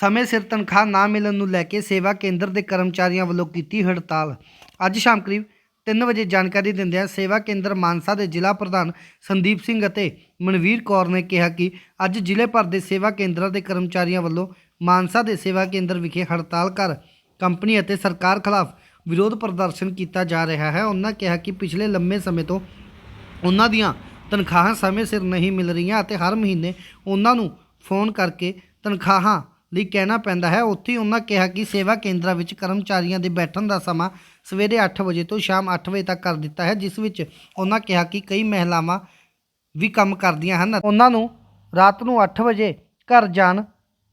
ਸਮੇਂ ਸਿਰ ਤਨਖਾਹ ਨਾ ਮਿਲਣ ਨੂੰ ਲੈ ਕੇ ਸੇਵਾ ਕੇਂਦਰ ਦੇ ਕਰਮਚਾਰੀਆਂ ਵੱਲੋਂ ਕੀਤੀ ਹੜਤਾਲ। ਅੱਜ ਸ਼ਾਮ ਕਰੀਬ 3 ਵਜੇ ਜਾਣਕਾਰੀ ਦਿੰਦਿਆਂ ਸੇਵਾ ਕੇਂਦਰ ਮਾਨਸਾ ਦੇ ਜ਼ਿਲ੍ਹਾ ਪ੍ਰਧਾਨ ਸੰਦੀਪ ਸਿੰਘ ਅਤੇ ਮਨਵੀਰ ਕੌਰ ਨੇ ਕਿਹਾ ਕਿ ਅੱਜ ਜ਼ਿਲ੍ਹੇ ਭਰ ਦੇ ਸੇਵਾ ਕੇਂਦਰਾਂ ਦੇ ਕਰਮਚਾਰੀਆਂ ਵੱਲੋਂ ਮਾਨਸਾ ਦੇ ਸੇਵਾ ਕੇਂਦਰ ਵਿਖੇ ਹੜਤਾਲ ਕਰ ਕੰਪਨੀ ਅਤੇ ਸਰਕਾਰ ਖਿਲਾਫ ਵਿਰੋਧ ਪ੍ਰਦਰਸ਼ਨ ਕੀਤਾ ਜਾ ਰਿਹਾ ਹੈ। ਉਹਨਾਂ ਕਿਹਾ ਕਿ ਪਿਛਲੇ ਲੰਮੇ ਸਮੇਂ ਤੋਂ ਉਹਨਾਂ ਦੀਆਂ ਤਨਖਾਹਾਂ ਸਮੇਂ ਸਿਰ ਨਹੀਂ ਮਿਲ ਰਹੀਆਂ ਅਤੇ ਹਰ ਮਹੀਨੇ ਉਹਨਾਂ ਨੂੰ ਫੋਨ ਕਰਕੇ ਤਨਖਾਹਾਂ ਲਈ ਕਹਿਣਾ ਪੈਂਦਾ ਹੈ। ਉੱਥੇ ਉਹਨਾਂ ਕਿਹਾ ਕਿ ਸੇਵਾ ਕੇਂਦਰਾਂ ਵਿੱਚ ਕਰਮਚਾਰੀਆਂ ਦੇ ਬੈਠਣ ਦਾ ਸਮਾਂ ਸਵੇਰੇ 8 ਵਜੇ ਤੋਂ ਸ਼ਾਮ 8 ਵਜੇ ਤੱਕ ਕਰ ਦਿੱਤਾ ਹੈ, ਜਿਸ ਵਿੱਚ ਉਹਨਾਂ ਕਿਹਾ ਕਿ ਕਈ ਮਹਿਲਾਵਾਂ ਵੀ ਕੰਮ ਕਰਦੀਆਂ ਹਨ। ਉਹਨਾਂ ਨੂੰ ਰਾਤ ਨੂੰ 8 ਵਜੇ ਘਰ ਜਾਣ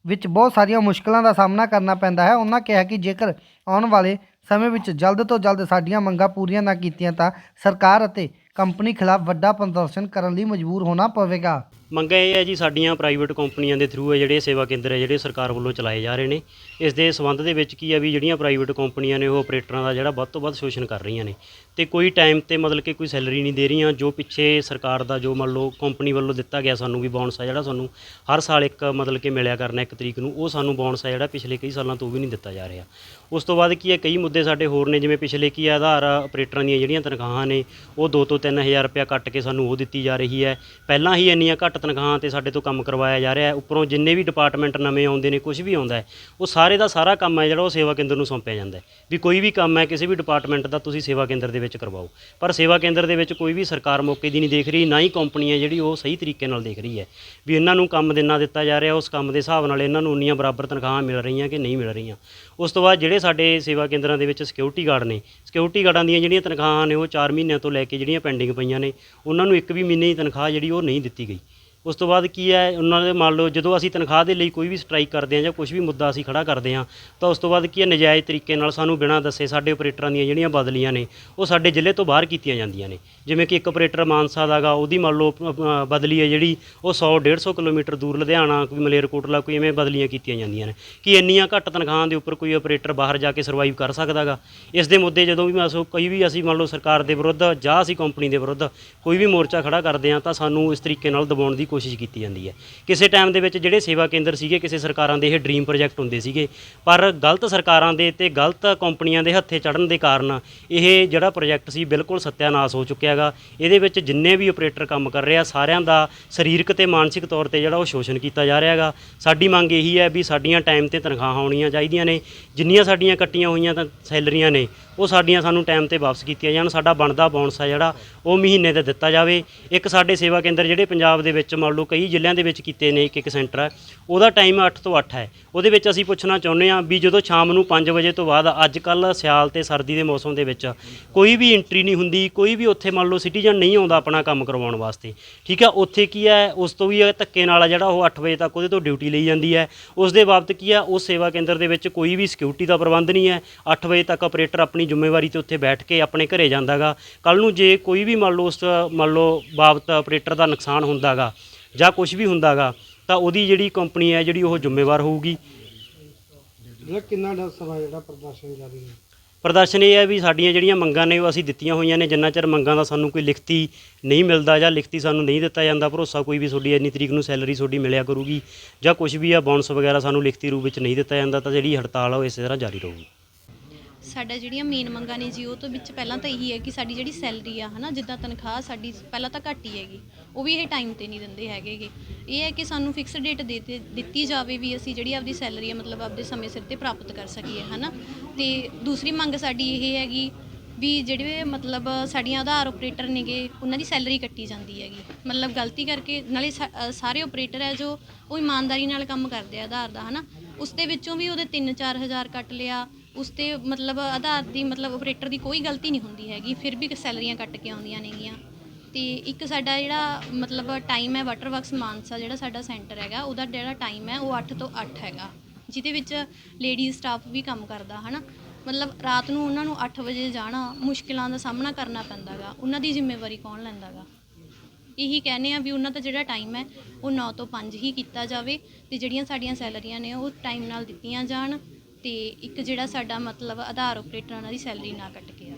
ਵਿੱਚ ਬਹੁਤ ਸਾਰੀਆਂ ਮੁਸ਼ਕਲਾਂ ਦਾ ਸਾਹਮਣਾ ਕਰਨਾ ਪੈਂਦਾ ਹੈ। ਉਹਨਾਂ ਕਿਹਾ ਕਿ ਜੇਕਰ ਆਉਣ ਵਾਲੇ ਸਮੇਂ ਵਿੱਚ ਜਲਦ ਤੋਂ ਜਲਦ ਸਾਡੀਆਂ ਮੰਗਾਂ ਪੂਰੀਆਂ ਨਾ ਕੀਤੀਆਂ ਤਾਂ ਸਰਕਾਰ ਅਤੇ ਕੰਪਨੀ ਖਿਲਾਫ ਵੱਡਾ ਪ੍ਰਦਰਸ਼ਨ ਕਰਨ ਲਈ ਮਜਬੂਰ ਹੋਣਾ ਪਵੇਗਾ। ਮੰਗਾਂ ਇਹ ਹੈ ਜੀ ਸਾਡੀਆਂ ਪ੍ਰਾਈਵੇਟ ਕੰਪਨੀਆਂ ਦੇ ਥਰੂ ਹੈ ਜਿਹੜੇ ਸੇਵਾ ਕੇਂਦਰ ਹੈ, ਜਿਹੜੇ ਸਰਕਾਰ ਵੱਲੋਂ ਚਲਾਏ ਜਾ ਰਹੇ ਨੇ। ਇਸ ਦੇ ਸੰਬੰਧ ਦੇ ਵਿੱਚ ਕੀ ਹੈ ਵੀ ਜਿਹੜੀਆਂ ਪ੍ਰਾਈਵੇਟ ਕੰਪਨੀਆਂ ਨੇ, ਉਹ ਆਪਰੇਟਰਾਂ ਦਾ ਜਿਹੜਾ ਵੱਧ ਤੋਂ ਵੱਧ ਸ਼ੋਸ਼ਣ ਕਰ ਰਹੀਆਂ ਨੇ। ਤੇ ਕੋਈ ਟਾਈਮ ਤੇ ਮਤਲਬ ਕਿ ਕੋਈ ਸੈਲਰੀ ਨਹੀਂ ਦੇ ਰਹੀਆਂ, ਜੋ ਪਿੱਛੇ ਸਰਕਾਰ ਦਾ, ਜੋ ਮੰਨ ਲਓ ਕੰਪਨੀ ਵੱਲੋਂ ਦਿੱਤਾ ਗਿਆ ਸਾਨੂੰ ਵੀ ਬੋਨਸ ਆ ਜਿਹੜਾ ਸਾਨੂੰ ਹਰ ਸਾਲ ਇੱਕ ਮਤਲਬ ਕਿ ਮਿਲਿਆ ਕਰਨਾ ਇੱਕ ਤਰੀਕ ਨੂੰ, ਉਹ ਸਾਨੂੰ ਬੋਨਸ ਆ ਜਿਹੜਾ ਪਿਛਲੇ ਕਈ ਸਾਲਾਂ ਤੋਂ ਵੀ ਨਹੀਂ ਦਿੱਤਾ ਜਾ ਰਿਹਾ। ਉਸ ਤੋਂ ਬਾਅਦ ਕੀ ਹੈ, ਕਈ ਮੁੱਦੇ ਸਾਡੇ ਹੋਰ ਨੇ, ਜਿਵੇਂ ਪਿਛਲੇ ਕੀ ਹੈ ਆਧਾਰ ਆਪਰੇਟਰਾਂ ਦੀਆਂ ਜਿਹੜੀਆਂ ਤਨਖਾਹਾਂ ਨੇ, ਉਹ 2 ਤੋਂ 3000 ਰੁਪਇਆ ਕੱਟ ਕੇ ਸਾਨੂੰ ਉਹ ਦਿੱਤੀ ਜਾ ਰਹੀ ਹੈ। ਪਹਿਲਾਂ ਹੀ ਇੰਨੀਆਂ ਘੱਟ ਤਨਖਾਹਾਂ ਤੇ ਸਾਡੇ ਤੋਂ ਕੰਮ ਕਰਵਾਇਆ ਜਾ ਰਿਹਾ ਹੈ। ਉੱਪਰੋਂ ਜਿੰਨੇ ਵੀ ਡਿਪਾਰਟਮੈਂਟ ਨਵੇਂ ਆਉਂਦੇ ਨੇ ਕੁਝ ਵੀ ਆਉਂਦਾ ਹੈ, ਉਹ ਸਾਰੇ ਦਾ ਸਾਰਾ ਕੰਮ ਹੈ ਜਿਹੜਾ ਉਹ ਸੇਵਾ ਕੇਂਦਰ ਨੂੰ ਸੌਂਪਿਆ ਜਾਂਦਾ ਹੈ। ਵੀ ਕੋਈ ਵੀ ਕੰਮ ਹੈ, ਕਿਸੇ ਵੀ ਡਿਪਾਰਟਮੈਂਟ ਦਾ ਤੁਸੀਂ ਸੇਵਾ ਕੇਂਦਰ ਦੇ ਵਿੱਚ ਕਰਵਾਓ। ਪਰ ਸੇਵਾ ਕੇਂਦਰ ਦੇ ਵਿੱਚ ਕੋਈ ਵੀ ਸਰਕਾਰ ਮੌਕੇ ਦੀ ਨਹੀਂ ਦੇਖ ਰਹੀ, ਨਾ ਹੀ ਕੰਪਨੀ ਹੈ ਜਿਹੜੀ ਉਹ ਸਹੀ ਤਰੀਕੇ ਨਾਲ ਦੇਖ ਰਹੀ ਹੈ। ਵੀ ਇਹਨਾਂ ਨੂੰ ਕੰਮ ਦਿਨਾ ਦਿੱਤਾ ਜਾ ਰਿਹਾ, ਉਸ ਕੰਮ ਦੇ ਹਿਸਾਬ ਨਾਲ ਇਹਨਾਂ ਨੂੰ ਉਨੀਆਂ ਬਰਾਬਰ ਤਨਖਾਹਾਂ ਮਿਲ ਰਹੀਆਂ ਕਿ ਨਹੀਂ ਮਿਲ ਰਹੀਆਂ। ਉਸ ਤੋਂ ਬਾਅਦ ਜਿਹੜੇ ਸਾਡੇ ਸੇਵਾ ਕੇਂਦਰਾਂ ਦੇ ਵਿੱਚ ਸਿਕਿਉਰਿਟੀ ਗਾਰਡ ਨੇ ਸਿਕਿਉਰਿਟੀ ਗਾਰਡਾਂ ਦੀਆਂ ਜਿਹੜੀਆਂ ਤਨਖਾਹਾਂ ਨੇ, ਉਹ 4 ਮਹੀਨਿਆਂ ਤੋਂ ਲੈ ਕੇ ਜਿਹੜੀਆਂ ਪੈਂਡਿੰਗ ਪਈਆਂ ਨੇ, ਉਹਨਾਂ ਨੂੰ ਇੱਕ ਵੀ ਮਹੀਨੇ ਦੀ ਤਨਖਾਹ ਜਿਹੜੀ ਉਹ ਨਹੀਂ ਦਿੱਤੀ ਗਈ। ਉਸ ਤੋਂ ਬਾਅਦ ਕੀ ਹੈ ਉਹਨਾਂ ਦੇ ਮੰਨ ਲਓ ਜਦੋਂ ਅਸੀਂ ਤਨਖਾਹ ਦੇ ਲਈ ਕੋਈ ਵੀ ਸਟ੍ਰਾਈਕ ਕਰਦੇ ਹਾਂ ਜਾਂ ਕੁਝ ਵੀ ਮੁੱਦਾ ਅਸੀਂ ਖੜਾ ਕਰਦੇ ਹਾਂ ਤਾਂ ਉਸ ਤੋਂ ਬਾਅਦ ਕੀ ਹੈ ਨਜਾਇਜ਼ ਤਰੀਕੇ ਨਾਲ ਸਾਨੂੰ ਬਿਨਾਂ ਦੱਸੇ ਸਾਡੇ ਆਪਰੇਟਰਾਂ ਦੀਆਂ ਜਿਹੜੀਆਂ ਬਦਲੀਆਂ ਨੇ ਉਹ ਸਾਡੇ ਜ਼ਿਲ੍ਹੇ ਤੋਂ ਬਾਹਰ ਕੀਤੀਆਂ ਜਾਂਦੀਆਂ ਨੇ। ਜਿਵੇਂ ਕਿ ਇੱਕ ਆਪਰੇਟਰ ਮਾਨਸਾ ਦਾਗਾ ਉਹਦੀ ਮੰਨ ਲਓ ਅ, ਬਦਲੀ ਹੈ ਜਿਹੜੀ ਉਹ 100 150 ਕਿਲੋਮੀਟਰ ਦੂਰ ਲੁਧਿਆਣਾ ਕੋਈ ਮਲੇਰਕੋਟਲਾ ਕੋਈ ਐਵੇਂ ਬਦਲੀਆਂ ਕੀਤੀਆਂ ਜਾਂਦੀਆਂ ਨੇ। ਕਿ ਇੰਨੀਆਂ ਘੱਟ ਤਨਖਾਹਾਂ ਦੇ ਉੱਪਰ ਕੋਈ ਆਪਰੇਟਰ ਬਾਹਰ ਜਾ ਕੇ ਸਰਵਾਈਵ ਕਰ ਸਕਦਾਗਾ ਇਸ ਦੇ ਮੁੱਦੇ ਜਦੋਂ ਵੀ ਮਾਸੋ ਕਈ ਵੀ ਅਸੀਂ ਮੰਨ ਲਓ ਸਰਕਾਰ ਦੇ ਵਿਰੁੱਧ ਜਾਂ ਅਸੀਂ ਕੰਪਨੀ ਦੇ ਵਿਰੁੱਧ ਕੋਈ ਵੀ ਮੋਰਚਾ ਖੜਾ ਕਰਦੇ ਹਾਂ ਤਾਂ ਸਾਨੂੰ ਇਸ ਤਰੀਕੇ ਨਾਲ ਦਬਾਉਣ ਦੀ ਕੋਸ਼ਿਸ਼ ਕੋਸ਼ਿਸ਼ ਕੀਤੀ ਜਾਂਦੀ ਹੈ। ਕਿਸੇ ਟਾਈਮ ਦੇ ਵਿੱਚ ਜਿਹੜੇ ਸੇਵਾ ਕੇਂਦਰ ਸੀਗੇ, ਕਿਸੇ ਸਰਕਾਰਾਂ ਦੇ ਇਹ ਡ੍ਰੀਮ ਪ੍ਰੋਜੈਕਟ ਹੁੰਦੇ ਸੀਗੇ, ਪਰ ਗਲਤ ਸਰਕਾਰਾਂ ਦੇ ਤੇ ਗਲਤ ਕੰਪਨੀਆਂ ਦੇ ਹੱਥੇ ਚੜਨ ਦੇ ਕਾਰਨ ਇਹ ਜਿਹੜਾ ਪ੍ਰੋਜੈਕਟ ਸੀ ਬਿਲਕੁਲ ਸੱਤਿਆਨਾਸ਼ ਹੋ ਚੁੱਕਿਆ ਹੈਗਾ। ਇਹਦੇ ਵਿੱਚ ਜਿੰਨੇ ਵੀ ਆਪਰੇਟਰ ਕੰਮ ਕਰ ਰਿਹਾ ਸਾਰਿਆਂ ਦਾ ਸਰੀਰਕ ਤੇ ਮਾਨਸਿਕ ਤੌਰ ਤੇ ਜਿਹੜਾ ਉਹ ਸ਼ੋਸ਼ਣ ਕੀਤਾ ਜਾ ਰਿਹਾ ਹੈਗਾ। ਸਾਡੀ ਮੰਗ ਇਹੀ ਹੈ ਵੀ ਸਾਡੀਆਂ ਟਾਈਮ ਤੇ ਤਨਖਾਹਾਂ ਹੋਣੀਆਂ ਚਾਹੀਦੀਆਂ ਨੇ। ਜਿੰਨੀਆਂ ਸਾਡੀਆਂ ਕੱਟੀਆਂ ਹੋਈਆਂ ਤਾਂ ਸੈਲਰੀਆਂ ਨੇ ਉਹ ਸਾਡੀਆਂ ਸਾਨੂੰ ਟਾਈਮ ਤੇ ਵਾਪਸ ਕੀਤੀਆਂ ਜਾਣ, ਸਾਡਾ ਬਣਦਾ ਬੋਨਸ ਆ ਜਿਹੜਾ, ਉਹ ਮਹੀਨੇ ਦਾ ਦਿੱਤਾ ਜਾਵੇ। ਇੱਕ ਸਾਡੇ ਸੇਵਾ ਕੇਂਦਰ ਜਿਹੜੇ ਪੰਜਾਬ ਦੇ ਵਿੱਚ ਮੰਨ ਲਓ ਕਈ ਜ਼ਿਲ੍ਹਿਆਂ ਦੇ ਵਿੱਚ ਕੀਤੇ ਨੇ ਇੱਕ ਇੱਕ ਸੈਂਟਰ ਹੈ ਉਹਦਾ ਟਾਈਮ 8 ਤੋਂ 8 ਹੈ। ਉਹਦੇ ਵਿੱਚ ਅਸੀਂ ਪੁੱਛਣਾ ਚਾਹੁੰਦੇ ਹਾਂ ਵੀ ਜਦੋਂ ਸ਼ਾਮ ਨੂੰ 5 ਵਜੇ ਤੋਂ ਬਾਅਦ ਅੱਜ ਕੱਲ ਸਿਆਲ ਤੇ ਸਰਦੀ ਦੇ ਮੌਸਮ ਦੇ ਵਿੱਚ ਕੋਈ ਵੀ ਐਂਟਰੀ ਨਹੀਂ ਹੁੰਦੀ, ਕੋਈ ਵੀ ਉੱਥੇ ਮੰਨ ਲਓ ਸਿਟੀਜ਼ਨ ਨਹੀਂ ਆਉਂਦਾ ਆਪਣਾ ਕੰਮ ਕਰਵਾਉਣ ਵਾਸਤੇ। ਠੀਕ ਹੈ ਉੱਥੇ ਕੀ ਹੈ, ਉਸ ਤੋਂ ਵੀ ਧੱਕੇ ਨਾਲ ਆ ਜਿਹੜਾ ਉਹ 8 ਵਜੇ ਤੱਕ ਉਹਦੇ ਤੋਂ ਡਿਊਟੀ ਲਈ ਜਾਂਦੀ ਹੈ। ਉਸ ਦੇ ਬਾਬਤ ਕੀ ਹੈ, ਉਸ ਸੇਵਾ ਕੇਂਦਰ ਦੇ ਵਿੱਚ ਕੋਈ ਵੀ ਸਿਕਿਉਰਿਟੀ ਦਾ ਪ੍ਰਬੰਧ ਨਹੀਂ ਹੈ। 8 ਵਜੇ ਤੱਕ ਆਪਰੇਟਰ ਆਪਣੀ ਜ਼ਿੰਮੇਵਾਰੀ ਤੇ ਉੱਥੇ ਬੈਠ ਕੇ ਆਪਣੇ ਘਰੇ ਜਾਂਦਾਗਾ। ਕੱਲ ਨੂੰ ਜੇ ਕੋਈ ਵੀ ਮੰਨ ਲਓ ਉਸ ਮੰਨ ਲਓ ਬਾਬਤ ਆਪਰੇਟਰ ਦਾ ਨੁਕਸਾਨ ਹੁੰਦਾਗਾ ਜਾਂ ਕੁਝ ਵੀ ਹੁੰਦਾਗਾ ਤਾਂ ਉਹਦੀ ਜਿਹੜੀ ਕੰਪਨੀ ਹੈ ਜਿਹੜੀ ਉਹ ਜ਼ਿੰਮੇਵਾਰ ਹੋਊਗੀ। ਜਿਹੜਾ ਕਿੰਨਾ ਦਾ ਸਮਾਂ ਜਿਹੜਾ ਪ੍ਰਦਰਸ਼ਨ ਜਾਰੀ ਹੈ? ਪ੍ਰਦਰਸ਼ਨ ਇਹ ਹੈ ਵੀ ਸਾਡੀਆਂ ਜਿਹੜੀਆਂ ਮੰਗਾਂ ਨੇ ਉਹ ਅਸੀਂ ਦਿੱਤੀਆਂ ਹੋਈਆਂ ਨੇ ਜਿੰਨਾ ਚਿਰ ਮੰਗਾਂ ਦਾ ਸਾਨੂੰ ਕੋਈ ਲਿਖਤੀ ਨਹੀਂ ਮਿਲਦਾ ਜਾਂ ਲਿਖਤੀ ਸਾਨੂੰ ਨਹੀਂ ਦਿੱਤਾ ਜਾਂਦਾ ਭਰੋਸਾ ਕੋਈ ਵੀ ਤੁਹਾਡੀ ਇੰਨੀ ਤਰੀਕ ਨੂੰ ਸੈਲਰੀ ਤੁਹਾਡੀ ਮਿਲਿਆ ਕਰੂਗੀ ਜਾਂ ਕੁਝ ਵੀ ਆ ਬੋਨਸ ਵਗੈਰਾ ਸਾਨੂੰ ਲਿਖਤੀ ਰੂਪ ਵਿੱਚ ਨਹੀਂ ਦਿੱਤਾ ਜਾਂਦਾ ਤਾਂ ਜਿਹੜੀ ਹੜਤਾਲ ਆ ਉਹ ਇਸੇ ਤਰ੍ਹਾਂ ਜਾਰੀ ਰਹੂਗੀ। ਸਾਡਾ ਜਿਹੜੀਆਂ ਮੇਨ ਮੰਗਾਂ ਨੇ ਜੀ, ਉਹ ਤੋਂ ਵਿੱਚ ਪਹਿਲਾਂ ਤਾਂ ਇਹੀ ਹੈ ਕਿ ਸਾਡੀ ਜਿਹੜੀ ਸੈਲਰੀ ਆ, ਹਨਾ, ਜਿੱਦਾਂ ਤਨਖਾਹ ਸਾਡੀ ਪਹਿਲਾਂ ਤਾਂ ਘੱਟ ਹੀ ਹੈਗੀ, ਉਹ ਵੀ ਇਹ ਟਾਈਮ ਤੇ ਨਹੀਂ ਦਿੰਦੇ ਹੈਗੇਗੇ ਇਹ ਹੈ ਕਿ ਸਾਨੂੰ ਫਿਕਸ ਡੇਟ ਦੇ ਤੇ ਦਿੱਤੀ ਜਾਵੇ ਵੀ ਅਸੀਂ ਜਿਹੜੀ ਆਪਦੀ ਸੈਲਰੀ ਆ, ਮਤਲਬ ਆਪਦੇ ਸਮੇਂ ਸਿਰ ਤੇ ਪ੍ਰਾਪਤ ਕਰ ਸਕੀਏ, ਹਨਾ। ਤੇ ਦੂਸਰੀ ਮੰਗ ਸਾਡੀ ਇਹ ਹੈਗੀ ਵੀ ਜਿਹੜੇ ਮਤਲਬ ਸਾਡੀਆਂ ਆਧਾਰ ਆਪਰੇਟਰ ਨੇਗੇ, ਉਹਨਾਂ ਦੀ ਸੈਲਰੀ ਕੱਟੀ ਜਾਂਦੀ ਹੈਗੀ। ਮਤਲਬ ਗਲਤੀ ਕਰਕੇ ਨਾਲੇ ਸਾ- ਸਾਰੇ ਆਪਰੇਟਰ ਹੈ ਜੋ ਉਹ ਇਮਾਨਦਾਰੀ ਨਾਲ ਕੰਮ ਕਰਦੇ ਆ ਆਧਾਰ ਦਾ, ਹਨਾ। ਉਸ ਦੇ ਵਿੱਚੋਂ ਵੀ ਉਹਦੇ 3-4 ਹਜ਼ਾਰ ਕੱਟ ਲਿਆ ਉਸ ਤੇ ਮਤਲਬ ਆਧਾਰ ਦੀ ਮਤਲਬ ਆਪਰੇਟਰ ਦੀ ਕੋਈ ਗਲਤੀ ਨਹੀਂ ਹੁੰਦੀ ਹੈਗੀ, ਫਿਰ ਵੀ ਸੈਲਰੀਆਂ ਕੱਟ ਕੇ ਆਉਂਦੀਆਂ ਨੇਗੀਆਂ। ਤੇ ਇੱਕ ਸਾਡਾ ਜਿਹੜਾ ਮਤਲਬ ਟਾਈਮ ਹੈ ਵਾਟਰ ਵਰਕਸ ਮਾਨਸਾ ਜਿਹੜਾ ਸਾਡਾ ਸੈਂਟਰ ਹੈਗਾ, ਉਹਦਾ ਜਿਹੜਾ ਟਾਈਮ ਹੈ, ਉਹ 8 ਤੋਂ 8 ਹੈਗਾ। ਜਿਹਦੇ ਵਿੱਚ ਲੇਡੀ ਸਟਾਫ ਵੀ ਕੰਮ ਕਰਦਾ, ਹਨਾ? ਮਤਲਬ ਰਾਤ ਨੂੰ ਉਹਨਾਂ ਨੂੰ 8 ਵਜੇ ਜਾਣਾ ਮੁਸ਼ਕਿਲਾਂ ਦਾ ਸਾਹਮਣਾ ਕਰਨਾ ਪੈਂਦਾਗਾ ਉਹਨਾਂ ਦੀ ਜ਼ਿੰਮੇਵਾਰੀ ਕੌਣ ਲੈਂਦਾਗਾ ਇਹੀ ਕਹਿੰਦੇ ਆ ਵੀ ਉਹਨਾਂ ਦਾ ਜਿਹੜਾ ਟਾਈਮ ਹੈ, ਉਹ 9 ਤੋਂ 5 ਹੀ ਕੀਤਾ ਜਾਵੇ ਤੇ ਜਿਹੜੀਆਂ ਸਾਡੀਆਂ ਸੈਲਰੀਆਂ ਨੇ, ਉਹ ਟਾਈਮ ਨਾਲ ਦਿੱਤੀਆਂ ਜਾਣ। ਤੇ ਇੱਕ ਜਿਹੜਾ ਸਾਡਾ ਮਤਲਬ ਆਧਾਰ ਆਪਰੇਟਰਾਂ ਦੀ ਸੈਲਰੀ ਨਾ ਕੱਟ ਕੇ ਆ।